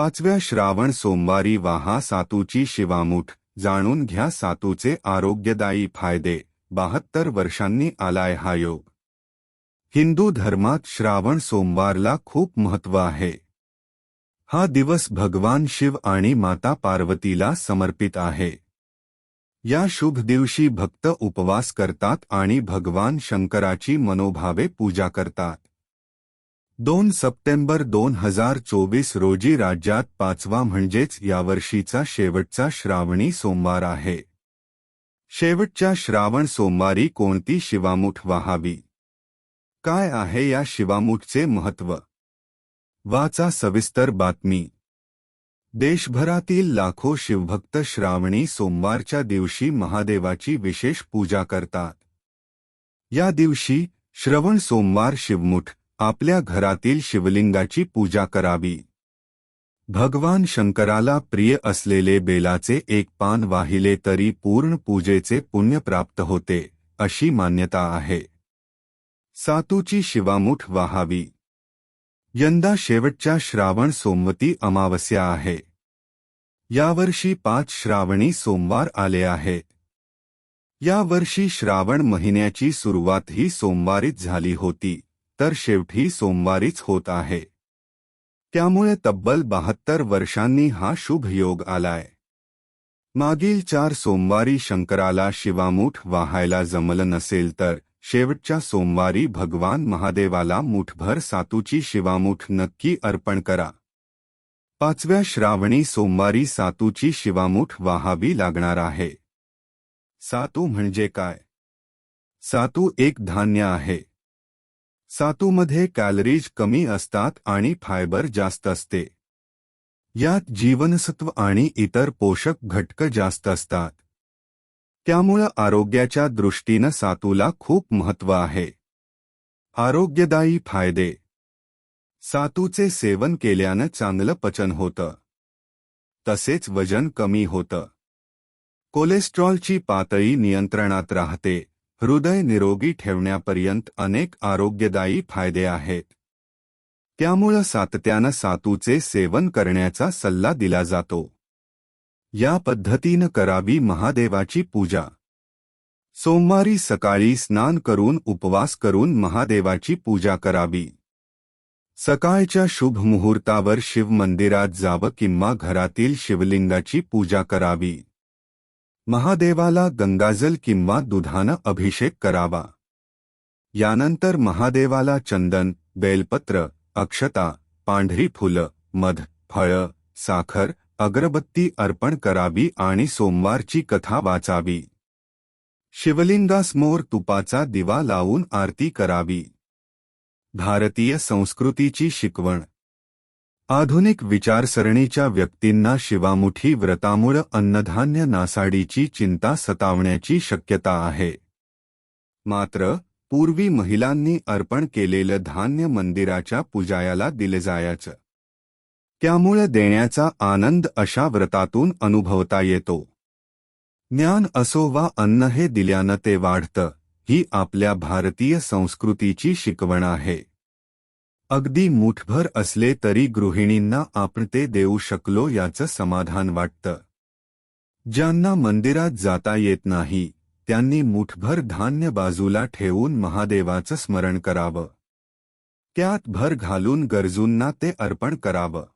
पाचव्या श्रावण सोमवारी वाहा सातूची शिवामूठ जाणून घ्या सातूचे आरोग्यदायी फायदे बहात्तर वर्षांनी आलाय हा योग. हिंदू धर्मात श्रावण सोमवारला खूप महत्त्व आहे. हा दिवस भगवान शिव आणि माता पार्वतीला समर्पित आहे. या शुभ दिवशी भक्त उपवास करतात आणि भगवान शंकराची मनोभावे पूजा करतात. दोन सप्टेंबर दोन हजार चोवीस रोजी राज्यात पाचवा म्हणजेच यावर्षीचा शेवटचा श्रावणी सोमवार आहे. शेवटच्या श्रावण सोमवारी कोणती शिवामूठ वाहावी? काय आहे या शिवामूठचे महत्त्व? वाचा सविस्तर बातमी. देशभरातील लाखो शिवभक्त श्रावणी सोमवारच्या दिवशी महादेवाची विशेष पूजा करतात. या दिवशी श्रवण सोमवार शिवमुठ आपल्या घरातील शिवलिंगाची पूजा करावी. भगवान शंकराला प्रिय असलेले बेलाचे एक पान वाहिले तरी पूर्ण पूजेचे पुण्य प्राप्त होते अशी मान्यता आहे. सातूची शिवामुठ वाहावी. यंदा शेवटच्या श्रावण सोमवती अमावस्या आहे. यावर्षी पाच श्रावणी सोमवार आले आहे. यावर्षी श्रावण महिन्याची सुरुवात ही सोमवारीच झाली होती. तर शेवटी सोमवारीच होत आहे. त्यामुळे तब्बल बहात्तर वर्षांनी हा शुभ योग आलाय. मागील चार सोमवारी शंकराला शिवामूठ वाहायला जमलं नसेल तर शेवटच्या सोमवारी भगवान महादेवाला मुठभर सातूची शिवामूठ नक्की अर्पण करा. पाचव्या श्रावणी सोमवारी सातूची शिवामूठ वाहावी लागणार आहे. सातू म्हणजे काय? सातू एक धान्य आहे. सातूमध्ये कॅलरीज कमी असतात आणि फायबर जास्त असते. यात जीवनसत्व आणि इतर पोषक घटक जास्त असतात. त्यामुळं आरोग्याच्या दृष्टीनं सातूला खूप महत्त्व आहे. आरोग्यदायी फायदे. सातूचे सेवन केल्यानं चांगलं पचन होतं. तसेच वजन कमी होतं. कोलेस्ट्रॉलची पातळी नियंत्रणात राहते. हृदय निरोगी ठेवण्यापर्यंत अनेक आरोग्यदायी फायदे आहेत. त्यामुळं सातत्यानं सातूचे सेवन करण्याचा सल्ला दिला जातो. या पद्धतीनं करावी महादेवाची पूजा. सोमवारी सकाळी स्नान करून उपवास करून महादेवाची पूजा करावी. सकाळच्या शुभ मुहूर्तावर शिव मंदिरात जावं किंवा घरातील शिवलिंगाची पूजा करावी. महादेवाला गंगाजल किंवा दुधानं अभिषेक करावा. यानंतर महादेवाला चंदन बेलपत्र अक्षता पांढरी फुलं मध फळं साखर अगरबत्ती अर्पण करावी आणि सोमवारची कथा वाचावी. शिवलिंगासमोर तुपाचा दिवा लावून आरती करावी. भारतीय संस्कृतीची शिकवण आधुनिक विचारसरणीच्या व्यक्तींना शिवामुठी व्रतामुळं अन्नधान्य नासाडीची चिंता सतावण्याची शक्यता आहे. मात्र पूर्वी महिलांनी अर्पण केलेलं धान्य मंदिराच्या पुजायाला दिले जायचं. त्यामुळे देण्याचा आनंद अशा व्रतातून अनुभवता येतो. ज्ञान असो वा अन्न हे दिल्यानं ते वाढतं ही आपल्या भारतीय संस्कृतीची शिकवण आहे. अगदी मुठभर असले तरी गृहिणींना आपण ते देऊ शकलो याचं समाधान वाटतं. ज्यांना मंदिरात जाता येत नाही त्यांनी मुठभर धान्य बाजूला ठेवून महादेवाचं स्मरण करावं. त्यात भर घालून गरजूंना ते अर्पण करावं.